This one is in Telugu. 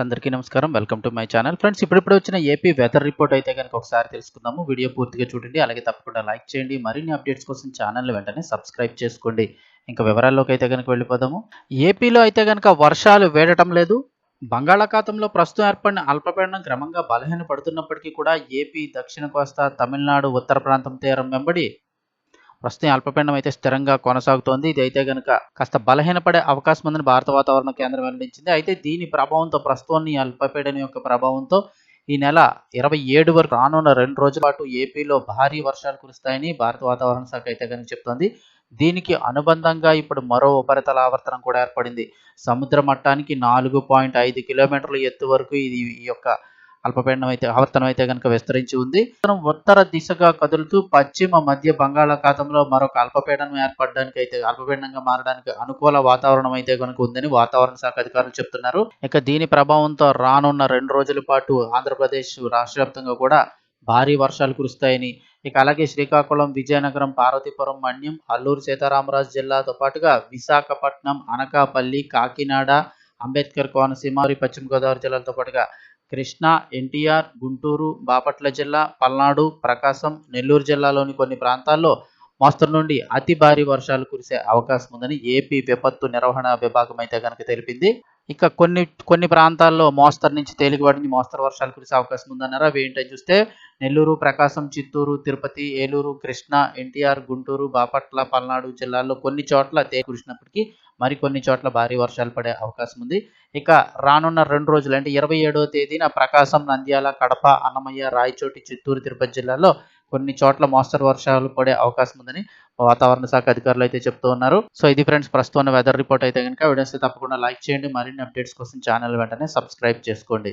అందరికీ నమస్కారం. Welcome to my channel. Friends ఇప్పుడిప్పుడు వచ్చిన ఏపీ వెదర్ రిపోర్ట్ అయితే కనుక ఒకసారి తెలుసుకుందాము. వీడియో పూర్తిగా చూడండి. అలాగే తప్పకుండా లైక్ చేయండి. మరిన్ని అప్డేట్స్ కోసం ఛానల్ వెంటనే సబ్స్క్రైబ్ చేసుకోండి. ఇంకా వివరాల్లోకి అయితే కనుక వెళ్ళిపోదాము. ఏపీలో అయితే కనుక వర్షాలు వేడటం లేదు. బంగాళాఖాతంలో ప్రస్తుతం ఏర్పడిన అల్పపీడనం క్రమంగా బలహీన పడుతున్నప్పటికీ కూడా ఏపీ దక్షిణ కోస్తా తమిళనాడు ఉత్తర ప్రాంతం తీరం వెంబడి ప్రస్తుతం అల్పపీండం అయితే స్థిరంగా కొనసాగుతోంది. ఇది అయితే కనుక కాస్త బలహీనపడే అవకాశం ఉందని భారత వాతావరణ కేంద్రం వెల్లడించింది. అయితే దీని ప్రభావంతో ప్రస్తుతం ఈ అల్పపీడనం యొక్క ప్రభావంతో ఈ నెల ఇరవై ఏడు వరకు రానున్న రెండు రోజుల పాటు ఏపీలో భారీ వర్షాలు కురుస్తాయని భారత వాతావరణ శాఖ అయితే కనుక చెప్తోంది. దీనికి అనుబంధంగా ఇప్పుడు మరో ఉపరితల ఆవర్తనం కూడా ఏర్పడింది. సముద్ర మట్టానికి నాలుగు పాయింట్ ఐదు కిలోమీటర్ల ఎత్తు వరకు ఇది ఈ యొక్క అల్పపీడనం అయితే ఆవర్తనం అయితే కనుక విస్తరించి ఉంది. ఉత్తర దిశగా కదులుతూ పశ్చిమ మధ్య బంగాళాఖాతంలో మరొక అల్పపీడనం ఏర్పడడానికి అయితే అల్పపీడనంగా మారడానికి అనుకూల వాతావరణం అయితే కనుక ఉందని వాతావరణ శాఖ అధికారులు చెప్తున్నారు. ఇక దీని ప్రభావంతో రానున్న రెండు రోజుల పాటు ఆంధ్రప్రదేశ్ రాష్ట్ర వ్యాప్తంగా కూడా భారీ వర్షాలు కురుస్తాయని ఇక అలాగే శ్రీకాకుళం విజయనగరం పార్వతీపురం మన్యం అల్లూరు సీతారామరాజు జిల్లాతో పాటుగా విశాఖపట్నం అనకాపల్లి కాకినాడ అంబేద్కర్ కోనసీమ మరియు పశ్చిమ గోదావరి జిల్లాలతో పాటుగా కృష్ణా ఎన్టీఆర్ గుంటూరు బాపట్ల జిల్లా పల్నాడు ప్రకాశం నెల్లూరు జిల్లాలోని కొన్ని ప్రాంతాల్లో మోస్తరు నుండి అతి భారీ వర్షాలు కురిసే అవకాశం ఉందని ఏపీ విపత్తు నిర్వహణ విభాగం అయితే కనుక తెలిపింది. ఇక కొన్ని కొన్ని ప్రాంతాల్లో మోస్తరు నుంచి తేలికపాటి మోస్తరు వర్షాలు కురిసే అవకాశం ఉందన్నారు? అవి ఏంటో చూస్తే నెల్లూరు ప్రకాశం చిత్తూరు తిరుపతి ఏలూరు కృష్ణా ఎన్టీఆర్ గుంటూరు బాపట్ల పల్నాడు జిల్లాల్లో కొన్ని చోట్ల తేలి కురిసినప్పటికీ మరికొన్ని చోట్ల భారీ వర్షాలు పడే అవకాశం ఉంది. ఇక రానున్న రెండు రోజులు అంటే ఇరవై ఏడవ తేదీన ప్రకాశం నంద్యాల కడప అన్నమయ్య రాయచోటి చిత్తూరు తిరుపతి జిల్లాలో కొన్ని చోట్ల మోస్తరు వర్షాలు పడే అవకాశం ఉందని వాతావరణ శాఖ అధికారులు అయితే చెప్తూ ఉన్నారు. సో ఇది ఫ్రెండ్స్ ప్రస్తుతం వెదర్ రిపోర్ట్ అయితే కనుక వీడియోస్ తప్పకుండా లైక్ చేయండి. మరిన్ని అప్డేట్స్ కోసం ఛానల్ వెంటనే సబ్స్క్రైబ్ చేసుకోండి.